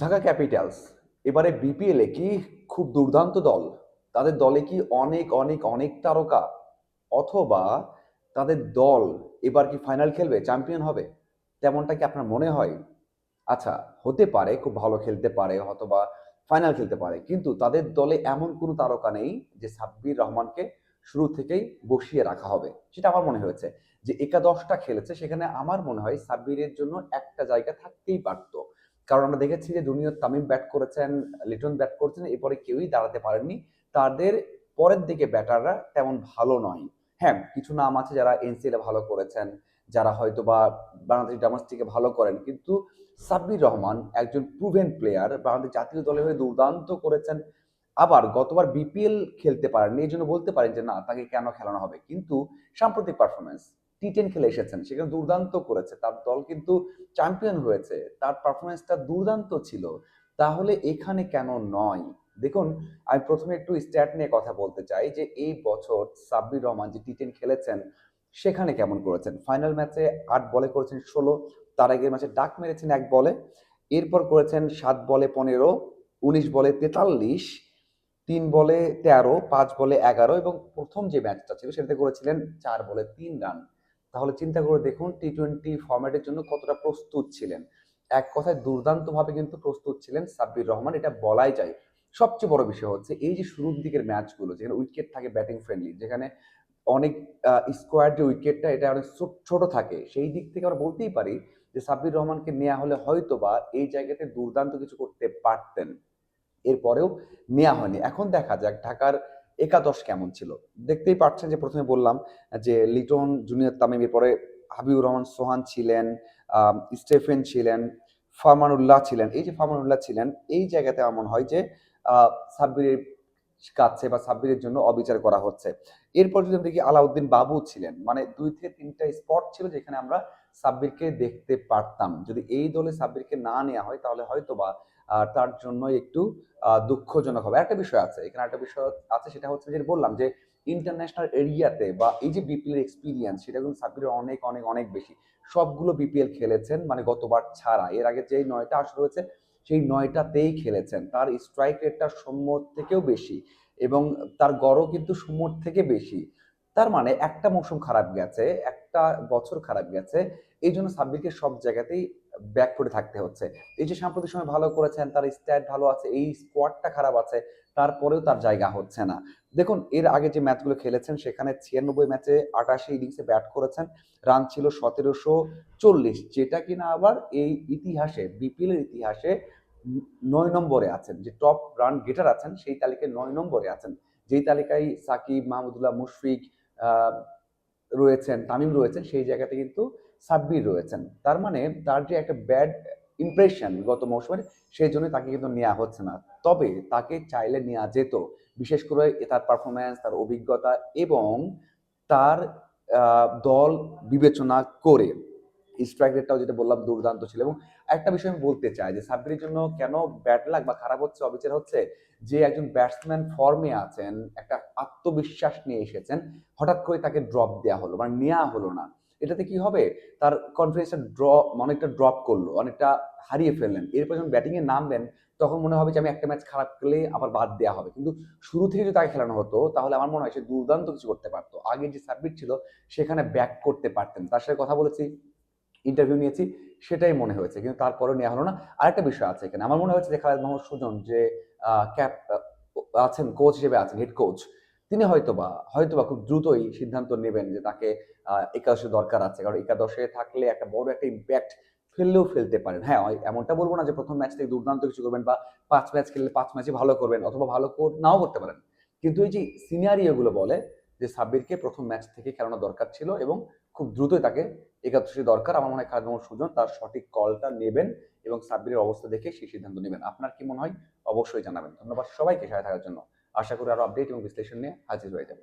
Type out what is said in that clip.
Dhaka Capitals, এবারে বিপিএলে কি খুব দুর্দান্ত দল? তাদের দলে কি অনেক অনেক অনেক তারকা? অথবা তাদের দল এবার কি ফাইনাল খেলবে? চ্যাম্পিয়ন হবে? তেমনটা কি আপনার মনে হয়? আচ্ছা হতে পারে, খুব ভালো খেলতে পারে, অথবা ফাইনাল খেলতে পারে, কিন্তু তাদের দলে এমন কোনো তারকা নেই যে সাব্বির রহমানকে শুরু থেকেই বসিয়ে রাখা হবে। সেটা আমার মনে হয়েছে যে একাদশটা খেলেছে, সেখানে আমার মনে হয় সাব্বিরের জন্য একটা জায়গা থাকতেই পারতো। কারণ আমরা দেখেছি যে জুনিয়র তামিম ব্যাট করেছেন, লিটন ব্যাট করেছেন, এরপরে কেউই দাঁড়াতে পারেননি। তাদের পরের দিকে ব্যাটাররা তেমন ভালো নয়। হ্যাঁ কিছু নাম আছে যারা এনসিএলে ভালো করেছেন, যারা হয়তো বা বাংলাদেশ ডোমেস্টিকে ভালো করেন, কিন্তু সাব্বির রহমান একজন প্রুভেন প্লেয়ার বাংলাদেশ জাতীয় দলের হয়ে দুর্দান্ত করেছেন। আবার গতবার বিপিএল খেলতে পারেননি, এই জন্য বলতে পারেন যে না, তাকে কেন খেলানো হবে? কিন্তু সাম্প্রতিক পারফরমেন্স টি টেন খেলে এসেছেন, সেখানে দুর্দান্ত করেছে, তার দল কিন্তু চ্যাম্পিয়ন হয়েছে, তার পারফরমেন্সটা দুর্দান্ত ছিল, তাহলে এখানে কেন নয়? দেখুন, আমি প্রথমে একটু স্ট্যাট নিয়ে কথা বলতে চাই যে এই বছর সাব্বির রহমান যে টি টেন খেলেছেন, সেখানে কেমন করেছেন? ফাইনাল ম্যাচে আট বলে করেছেন ষোলো, তার আগের ম্যাচে ডাক মেরেছেন এক বলে, এরপর করেছেন সাত বলে পনেরো, উনিশ বলে তেতাল্লিশ, তিন বলে তেরো, পাঁচ বলে এগারো এবং প্রথম যে ম্যাচটা ছিল সেটাতে করেছিলেন চার বলে তিন রান তাহলে চিন্তা করে দেখুন টি টোয়েন্টি ফরম্যাটের জন্য কতটা প্রস্তুত ছিলেন। এক কথায় দুর্দান্তভাবে কিন্তু প্রস্তুত ছিলেন সাব্বির রহমান, এটা বলাই যায়। সবচেয়ে বড় বিষয় হচ্ছে এই যে শুরুর দিকের ম্যাচগুলো, যেখানে উইকেট থাকে ব্যাটিং ফ্রেন্ডলি যেখানে অনেক স্কোয়ার যে উইকেটটা এটা অনেক ছোট থাকে, সেই দিক থেকে আমরা বলতেই পারি যে সাব্বির রহমানকে নেওয়া হলে হয়তো বা এই জায়গাতে দুর্দান্ত কিছু করতে পারতেন। এরপরেও নেওয়া হয়নি। এখন দেখা যাক, ঢাকার একাদশ কেমন ছিল? দেখতেই পাচ্ছেন যে প্রথমে বললাম যে লিটন জুনিয়র তামিম এরপরে হাবিবুর রহমান, সোহান ছিলেন স্টেফেন ছিলেন, ফারমানুল্লাহ ছিলেন। এই যে ফারমানুল্লাহ ছিলেন, এই জায়গাতে এমন হয় যে সাব্বিরের কাছে বা সাব্বিরের জন্য অবিচার করা হচ্ছে। এরপর যদি আমরা দেখি, আলাউদ্দিন বাবু ছিলেন মানে দুই থেকে তিনটা স্পট ছিল যেখানে আমরা সাব্বিরকে দেখতে পারতাম। যদি এই দলে সাব্বিরকে না নেওয়া হয়, তাহলে হয়তো বা তার জন্য একটু দুঃখজনক হবে। একটা বিষয় আছে, এখানে একটা বিষয় আছে, সেটা হচ্ছে যে বললাম যে ইন্টারন্যাশনাল এরিয়াতে বা এই যে বিপিএল এক্সপিরিয়েন্স সেটা কিন্তু সাব্বিরের অনেক অনেক অনেক বেশি। সবগুলো বিপিএল খেলেছেন মানে গতবার ছাড়া। এর আগে যে নয়টা আসর রয়েছে সেই নয়টাতেই খেলেছেন। তার স্ট্রাইক রেটটা সম্মত থেকেও বেশি এবং তার গড়ও কিন্তু সম্মত থেকে বেশি। তার মানে একটা মৌসুম খারাপ গেছে একটা বছর খারাপ গেছে, এই জন্য সাব্বিরকে সব জায়গাতেই ব্যাক করে থাকতে হচ্ছে। এই যে সাম্প্রতিক সময় ভালো করেছেন, তার স্ট্যাট ভালো আছে, এই স্কোয়াডটা খারাপ আছে, তারপরেও তার জায়গা হচ্ছে না। দেখুন, এর আগে যে ম্যাচগুলো খেলেছেন, সেখানে ছিয়ানব্বই ম্যাচে আটাশি ইনিংসে ব্যাট করেছেন রান ছিল সতেরোশো চল্লিশ, যেটা কিনা আবার এই ইতিহাসে বিপিএল এর ইতিহাসে নয় নম্বরে আছেন। যে টপ রান গেটার আছেন, সেই তালিকায় নয় নম্বরে আছেন। যেই তালিকায় সাকিব, মাহমুদুল্লাহ, মুশফিক রয়েছেন, তামিম রয়েছেন, সেই জায়গাতে কিন্তু সাব্বির রয়েছেন। তার মানে তার যে একটা ব্যাড ইমপ্রেশন গত মৌসুমের সেই জন্য তাকে কিন্তু নেওয়া হচ্ছে না। তবে তাকে চাইলে নেওয়া যেত। বিশেষ করে তার পারফরমেন্স তার অভিজ্ঞতা এবং তার দল বিবেচনা করে। স্ট্রাইক রেটটাও যেটা বললাম, দুর্দান্ত ছিল। এবং একটা বিষয় আমি বলতে চাই যে সাব্বিরের জন্য কেন ব্যাট লাগ বা খারাপ হচ্ছে, অবিচার হচ্ছে? যে একজন ব্যাটসম্যান ফর্মে আছেন, একটা আত্মবিশ্বাস নিয়ে এসেছেন, হঠাৎ করে তাকে ড্রপ দেওয়া হলো মানে নেওয়া হলো না। এটাতে কি হবে? তার কনফিডেন্সটা ড্র অনেকটা ড্রপ করল, অনেকটা হারিয়ে ফেললেন। এরপর যখন ব্যাটিংয়ে নামবেন, তখন মনে হবে যে আমি একটা ম্যাচ খারাপ করলে আবার বাদ দেওয়া হবে। কিন্তু শুরু থেকে যদি তাকে খেলানো হতো, তাহলে আমার মনে হয় সে দুর্দান্ত কিছু করতে পারতো। আগে যে সাবমিট ছিল, সেখানে ব্যাক করতে পারতেন। তার সাথে কথা বলেছি। ইন্টারভিউ নিয়েছি, সেটাই মনে হয়েছে, কিন্তু তারপরেও নেওয়া হলো না। আরেকটা বিষয় আছে এখানে। আমার মনে হয়েছে যে খালেদ মোহাম্মদ সুজন যে ক্যাপ আছেন কোচ হিসেবে আছেন হেড কোচ তিনি হয়তোবা হয়তোবা খুব দ্রুতই সিদ্ধান্ত নেবেন যে তাকে একাদশে দরকার আছে। কারণ একাদশে থাকলে একটা বড় একটা ইম্প্যাক্ট ফেললেও ফেলতে পারেন। হ্যাঁ এমনটা বলব না যে প্রথম ম্যাচ থেকে দুর্দান্ত কিছু করবেন বা পাঁচ ম্যাচ খেললে পাঁচ ম্যাচে ভালো করবেন অথবা ভালো নাও করতে পারেন। কিন্তু এই যে সিনারিওগুলো বলে যে সাব্বিরকে প্রথম ম্যাচ থেকে খেলানো দরকার ছিল এবং খুব দ্রুতই তাকে একাদশী দরকার। আমার মনে হয় খালেদ মোহাম্মদ সুজন তার সঠিক কলটা নেবেন এবং সাব্বিরের অবস্থা দেখে সেই সিদ্ধান্ত নেবেন। আপনার কি মনে হয়? অবশ্যই জানাবেন। ধন্যবাদ সবাইকে সাথে থাকার জন্য। আশা করি আরও আপডেট এবং বিশ্লেষণ নিয়ে হাজির হয়ে যাব।